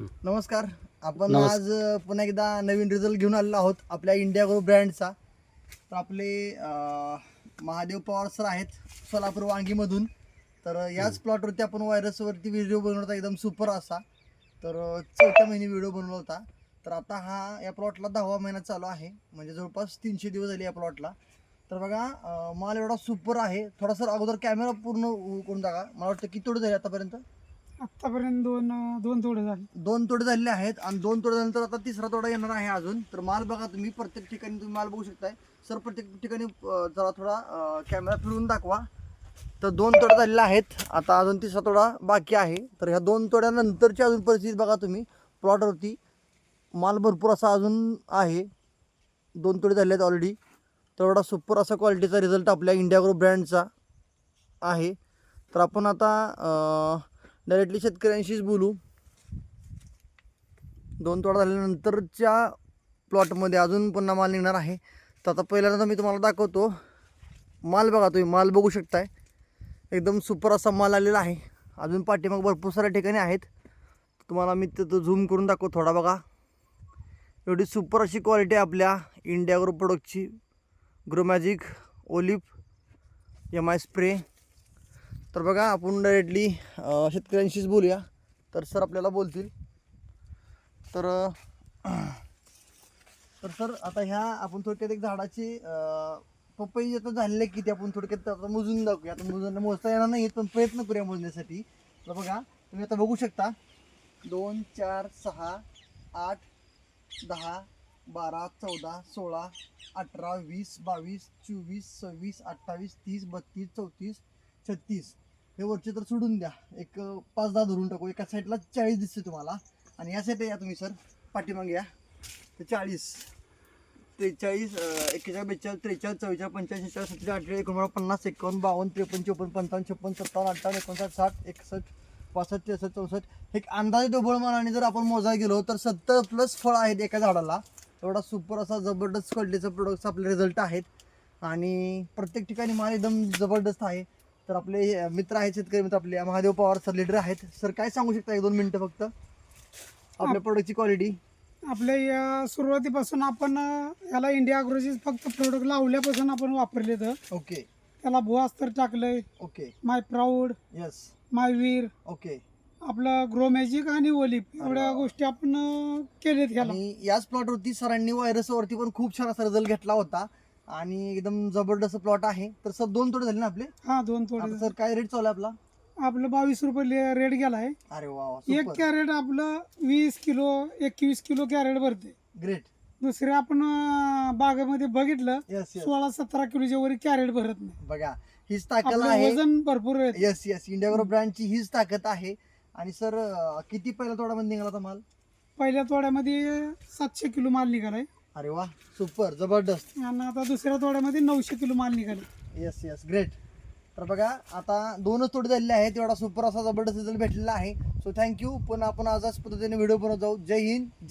नमस्कार. आपण आज पुन्हा एकदा नवीन रिझल्ट घेऊन आलेलो आहोत आपल्या इंडिया ग्रो ब्रँडचा तर आपले महादेव पवार सर आहेत सोलापूर वांगीमधून. तर याच प्लॉटवरती आपण व्हायरसवरती व्हिडिओ बनवला होता एकदम सुपर असा. तर चौथ्या महिने व्हिडिओ बनवला होता. तर आता हा या प्लॉटला दहावा महिना चालू आहे. म्हणजे जवळपास तीनशे दिवस झाले या प्लॉटला तर बघा माल एवढा सुपर आहे. थोडा सर अगोदर कॅमेरा पूर्ण करून टाका. मला वाटतं किती तोडे झाले आतापर्यंत. आतापर्यंत दोन दोन तोडे झाले. दोन तोडे झालेले आहेत आणि दोन तोडे झाल्यानंतर आता तिसरा तोडा येणार आहे अजून. तर माल बघा तुम्ही प्रत्येक ठिकाणी तुम्ही माल बघू शकताय. सर प्रत्येक ठिकाणी अं, जरा थोडा कॅमेरा फिरवून दाखवा. तर दोन तोडे झालेले आहेत. आता अजून तिसरा तोडा बाकी आहे. तर ह्या दोन तोड्यानंतरची अजून परिस्थिती बघा तुम्ही प्लॉटवरती माल भरपूर असा अजून आहे. दोन तोडे झाले आहेत ऑलरेडी तेवढा सुपर असा क्वालिटीचा रिझल्ट आपल्या इंडिया ग्रुप ब्रँडचा आहे. तर आपण आता डायरेक्टली शेतकऱ्यांशीच बोलू. दोन तोडा झाल्यानंतरच्या प्लॉटमध्ये अजून पुन्हा माल निघणार आहे. तर आता पहिल्यांदा मी तुम्हाला दाखवतो. माल बघा तुम्ही माल बघू शकताय. एकदम सुपर असा माल आलेला आहे. अजून पाठीमाग भरपूर साऱ्या ठिकाणी आहेत. तुम्हाला मी तिथं झूम करून दाखवतो थोडा बघा. एवढी सुपर अशी क्वालिटी आपल्या इंडिया ग्रो प्रोडक्टची ग्रोमॅजिक ओलिप एम आय स्प्रे तर बघा आपण डायरेक्टली शेतकऱ्यांशीच बोलूया. तर सर आपल्याला बोलतील. तर तर सर आता ह्या आपण थोडक्यात एक झाडाची पपई आता झालेले किती आपण थोडक्यात आता मोजून दाखवूया. आता मोजून मोजता येणार नाही पण प्रयत्न करूया मोजण्यासाठी. तर बघा तुम्ही आता बघू शकता. दोन चार सहा आठ दहा बारा चौदा सोळा अठरा वीस बावीस चोवीस सव्वीस अठ्ठावीस तीस बत्तीस चौतीस छत्तीस. हे वरचे तर सोडून द्या. एक पाच दहा धरून टाकू. एका साईडला चाळीस दिसते तुम्हाला. आणि या साईडला या तुम्ही सर पाठीमागे या. तर चाळीस. त्रेचाळीस एकेचाळीस एक्केचाळीस बेचाळीस त्रेचाळीस चव्वेचाळीस पंच्याऐंशी चाळीस सत्तेचाळीस अठ्ठेचाळीस एकोणपन्नास पन्नास एकावन्न बावन्न त्रेपन्न चोपन्न पंचावन्न छप्पन्न सत्तावन्न अठ्ठावन्न एकोणसाठ साठ एकसष्ट पासष्ट त्रेसष्ट चौसष्ट. एक अंदाजे डबल मानाने जर आपण मोजायला गेलो तर सत्तर प्लस फळ आहेत एका झाडाला. एवढा सुपर असा जबरदस्त क्वालिटीचा प्रोडक्टचा आपले रिझल्ट आहेत. आणि प्रत्येक ठिकाणी माल एकदम जबरदस्त आहे. तर आपले हे मित्र आहेत शेतकरी मित्र आपले महादेव पवार सर लीडर आहेत. सर काय सांगू शकता? एक दोन मिनटं फक्त. आपल्या प्रोडक्टची क्वालिटी आपल्या या सुरुवातीपासून आपण याला इंडिया अग्रोची फक्त प्रोडक्ट लावल्यापासून आपण वापरले तर. ओके. त्याला भुआस्तर टाकलंय. Okay. My proud yes my Veer. Okay. आपलं ग्रो मॅजिक आणि ओलिप एवढ्या गोष्टी आपण केलेत आणि याच प्लॉटवरती सरांनी व्हायरसवरती पण खूप छान असा रिझल्ट घेतला होता. आणि एकदम जबरदस्त प्लॉट आहे. तर सर दोन तोडे झाले ना आपले? हा दोन आता तोडे सर काय रेट चालू आहे आपला? आपलं बावीस रुपये रेट गेलाय अरे वा एक कॅरेट आपलं वीस किलो एकवीस किलो कॅरेट भरते. ग्रेट दुसरे आपण अं, बागेमध्ये बघितलं यस यस सोळा सतरा किलोच्या वर कॅरेट भरत नाही. बघा हीच ताकद आपलं आहे. वजन भरपूर आहे. येस येस इंडियावर ब्रँडची हीच ताकद आहे. आणि सर किती पहिला तोडामध्ये निघाला होता माल? पहिल्या तोड्यामध्ये सातशे किलो माल निघालाय. अरे वा सुपर जबरदस्त. आणि आता दुसऱ्या तोड्यामध्ये नऊशे किलो माल निघाले. येस येस ग्रेट तर बघा आता दोनच तोडे झालेले आहेत एवढा सुपर असा जबरदस्त रिझल्ट भेटलेला आहे. सो थँक्यू पण आपण आज पद्धतीने व्हिडिओ बनवत जाऊ. जय हिंद जय